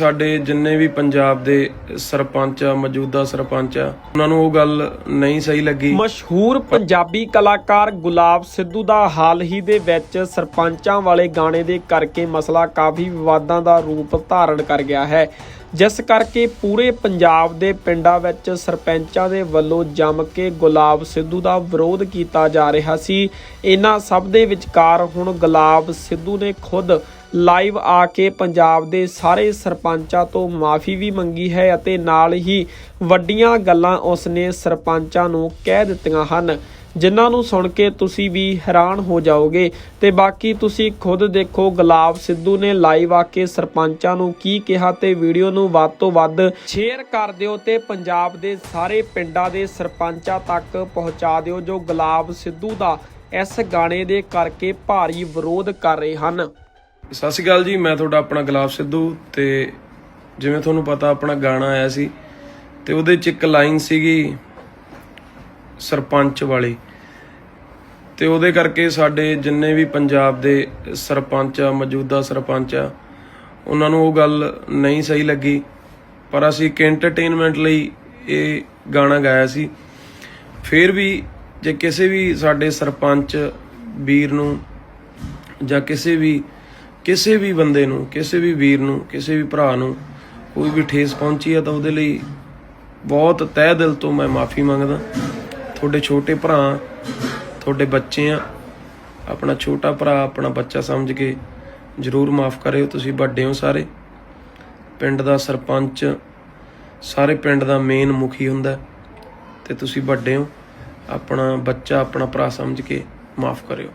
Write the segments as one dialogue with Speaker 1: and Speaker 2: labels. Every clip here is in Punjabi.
Speaker 1: ਸਾਡੇ ਜਿੰਨੇ ਵੀ ਪੰਜਾਬ ਦੇ ਸਰਪੰਚ ਆ, ਮੌਜੂਦਾ ਸਰਪੰਚ ਆ, ਉਹਨਾਂ ਨੂੰ ਉਹ ਗੱਲ ਨਹੀਂ ਸਹੀ ਲੱਗੀ।
Speaker 2: ਮਸ਼ਹੂਰ ਪੰਜਾਬੀ ਕਲਾਕਾਰ ਗੁਲਾਬ ਸਿੱਧੂ ਦਾ ਹਾਲ ਹੀ ਦੇ ਵਿੱਚ ਸਰਪੰਚਾਂ ਵਾਲੇ ਗਾਣੇ ਦੇ ਕਰਕੇ ਮਸਲਾ ਕਾਫੀ ਵਿਵਾਦਾਂ ਦਾ ਰੂਪ ਧਾਰਨ ਕਰ ਗਿਆ ਹੈ। ਜਿਸ ਕਰਕੇ ਪੂਰੇ ਪੰਜਾਬ ਦੇ ਪਿੰਡਾਂ ਵਿੱਚ ਸਰਪੰਚਾਂ ਦੇ ਵੱਲੋਂ ਜੰਮ ਕੇ ਗੁਲਾਬ ਸਿੱਧੂ ਦਾ ਵਿਰੋਧ ਕੀਤਾ ਜਾ ਰਿਹਾ ਸੀ। ਇਹਨਾਂ ਸਭ ਦੇ ਵਿਚਕਾਰ ਹੁਣ ਗੁਲਾਬ ਸਿੱਧੂ ਨੇ ਖੁਦ ਲਾਈਵ ਆ ਕੇ ਪੰਜਾਬ ਦੇ ਸਾਰੇ ਸਰਪੰਚਾਂ ਤੋਂ ਮਾਫੀ ਵੀ ਮੰਗੀ ਹੈ ਅਤੇ ਨਾਲ ਹੀ ਵੱਡੀਆਂ ਗੱਲਾਂ ਉਸਨੇ ਸਰਪੰਚਾਂ ਨੂੰ ਕਹਿ ਦਿੱਤੀਆਂ ਹਨ। ਜਿਨ੍ਹਾਂ ਨੂੰ ਸੁਣ ਕੇ ਤੁਸੀਂ ਵੀ ਹੈਰਾਨ ਹੋ ਜਾਓਗੇ ਤੇ ਬਾਕੀ ਤੁਸੀਂ ਖੁਦ ਦੇਖੋ, ਗੁਲਾਬ ਸਿੱਧੂ ਨੇ ਲਾਈਵ ਆ ਕੇ ਸਰਪੰਚਾਂ ਨੂੰ ਕੀ ਕਿਹਾ ਤੇ ਵੀਡੀਓ ਨੂੰ ਵੱਧ ਤੋਂ ਵੱਧ ਸ਼ੇਅਰ ਕਰ ਦਿਓ ਤੇ ਪੰਜਾਬ ਦੇ ਸਾਰੇ ਪਿੰਡਾਂ ਦੇ ਸਰਪੰਚਾਂ ਤੱਕ ਪਹੁੰਚਾ ਦਿਓ ਜੋ ਗੁਲਾਬ ਸਿੱਧੂ ਦਾ ਇਸ ਗਾਣੇ ਦੇ ਕਰਕੇ ਭਾਰੀ ਵਿਰੋਧ ਕਰ ਰਹੇ ਹਨ।
Speaker 1: ਸਤਿ ਸ਼੍ਰੀ ਅਕਾਲ ਜੀ, ਮੈਂ ਤੁਹਾਡਾ ਆਪਣਾ ਗੁਲਾਬ ਸਿੱਧੂ ਤੇ ਜਿਵੇਂ ਤੁਹਾਨੂੰ ਪਤਾ ਆਪਣਾ ਗਾਣਾ ਆਇਆ ਸੀ ਤੇ ਉਹਦੇ ਚ ਇੱਕ ਲਾਈਨ ਸੀਗੀ ਸਰਪੰਚ ਵਾਲੀ ਤੇ ਉਹਦੇ ਕਰਕੇ ਸਾਡੇ ਜਿੰਨੇ ਵੀ ਪੰਜਾਬ ਦੇ ਸਰਪੰਚ ਆ, ਮੌਜੂਦਾ ਸਰਪੰਚ ਆ, ਉਹਨਾਂ ਨੂੰ ਉਹ ਗੱਲ ਨਹੀਂ ਸਹੀ ਲੱਗੀ। ਪਰ ਅਸੀਂ ਇੱਕ ਐਂਟਰਟੇਨਮੈਂਟ ਲਈ ਇਹ ਗਾਣਾ ਗਾਇਆ ਸੀ। ਫਿਰ ਵੀ ਜੇ ਕਿਸੇ ਵੀ ਸਾਡੇ ਸਰਪੰਚ ਵੀਰ ਨੂੰ ਜਾਂ ਕਿਸੇ ਵੀ ਕਿਸੇ ਵੀ ਬੰਦੇ ਨੂੰ, ਕਿਸੇ ਵੀ ਵੀਰ ਨੂੰ, ਕਿਸੇ ਵੀ ਭਰਾ ਨੂੰ ਕੋਈ ਵੀ ਠੇਸ ਪਹੁੰਚੀ ਹੈ ਤਾਂ ਉਹਦੇ ਲਈ ਬਹੁਤ ਤਹਿ ਦਿਲ ਤੋਂ ਮੈਂ ਮਾਫੀ ਮੰਗਦਾ। ਤੁਹਾਡੇ ਛੋਟੇ ਭਰਾ, ਤੁਹਾਡੇ ਬੱਚੇ ਆ, ਆਪਣਾ ਛੋਟਾ ਭਰਾ, ਆਪਣਾ ਬੱਚਾ ਸਮਝ ਕੇ ਜਰੂਰ ਮਾਫ ਕਰਿਓ, ਤੁਸੀਂ ਵੱਡੇ ਹੋ ਸਾਰੇ। ਪਿੰਡ ਦਾ ਸਰਪੰਚ, ਸਾਰੇ ਪਿੰਡ ਦਾ ਮੇਨ ਮੁਖੀ ਹੁੰਦਾ ਹੈ ਤੇ ਤੁਸੀਂ ਵੱਡੇ ਹੋ। ਆਪਣਾ ਬੱਚਾ, ਆਪਣਾ ਭਰਾ ਸਮਝ ਕੇ ਮਾਫ ਕਰਿਓ।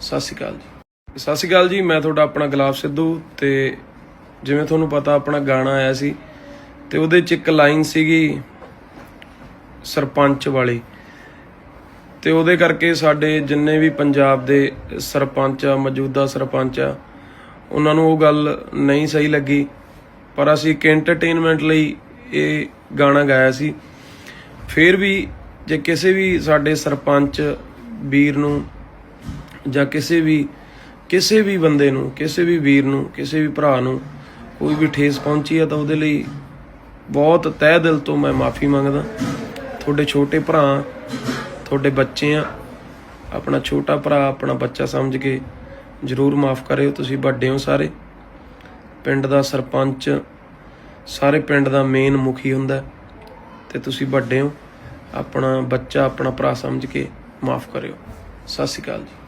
Speaker 1: ਸਤਿ ਸ਼੍ਰੀ ਅਕਾਲ ਜੀ। ਸਤਿ ਸ਼੍ਰੀ ਅਕਾਲ ਜੀ, ਮੈਂ ਤੁਹਾਡਾ ਆਪਣਾ ਗੁਲਾਬ ਸਿੱਧੂ ਤੇ ਜਿਵੇਂ ਤੁਹਾਨੂੰ ਪਤਾ ਆਪਣਾ ਗਾਣਾ ਆਇਆ ਸੀ ਤੇ ਉਹਦੇ ਚ ਇੱਕ ਲਾਈਨ ਸੀਗੀ ਸਰਪੰਚ ਵਾਲੀ ਤੇ ਉਹਦੇ ਕਰਕੇ ਸਾਡੇ ਜਿੰਨੇ ਵੀ ਪੰਜਾਬ ਦੇ ਸਰਪੰਚ ਆ, ਮੌਜੂਦਾ ਸਰਪੰਚ ਆ, ਉਹਨਾਂ ਨੂੰ ਉਹ ਗੱਲ ਨਹੀਂ ਸਹੀ ਲੱਗੀ, ਪਰ ਅਸੀਂ ਇੱਕ ਐਂਟਰਟੇਨਮੈਂਟ ਲਈ ਇਹ ਗਾਣਾ ਗਾਇਆ ਸੀ। ਫਿਰ ਵੀ ਜੇ ਕਿਸੇ ਵੀ ਸਾਡੇ ਸਰਪੰਚ ਵੀਰ ਨੂੰ ਜਾਂ ਕਿਸੇ ਵੀ ਕਿਸੇ ਵੀ ਬੰਦੇ ਨੂੰ, ਕਿਸੇ ਵੀ ਵੀਰ ਨੂੰ, ਕਿਸੇ ਵੀ ਭਰਾ ਨੂੰ ਕੋਈ ਵੀ ਠੇਸ ਪਹੁੰਚੀ ਹੈ ਤਾਂ ਉਹਦੇ ਲਈ ਬਹੁਤ ਤਹਿ ਦਿਲ ਤੋਂ ਮੈਂ ਮਾਫੀ ਮੰਗਦਾ। ਤੁਹਾਡੇ ਛੋਟੇ ਭਰਾ, ਤੁਹਾਡੇ ਬੱਚੇ ਆ, ਆਪਣਾ ਛੋਟਾ ਭਰਾ, ਆਪਣਾ ਬੱਚਾ ਸਮਝ ਕੇ ਜਰੂਰ ਮਾਫ ਕਰਿਓ, ਤੁਸੀਂ ਵੱਡੇ ਹੋ ਸਾਰੇ। ਪਿੰਡ ਦਾ ਸਰਪੰਚ, ਸਾਰੇ ਪਿੰਡ ਦਾ ਮੇਨ ਮੁਖੀ ਹੁੰਦਾ ਹੈ ਤੇ ਤੁਸੀਂ ਵੱਡੇ ਹੋ। ਆਪਣਾ ਬੱਚਾ, ਆਪਣਾ ਭਰਾ ਸਮਝ ਕੇ ਮਾਫ ਕਰਿਓ। ਸਤਿ ਸ਼੍ਰੀ ਅਕਾਲ ਜੀ।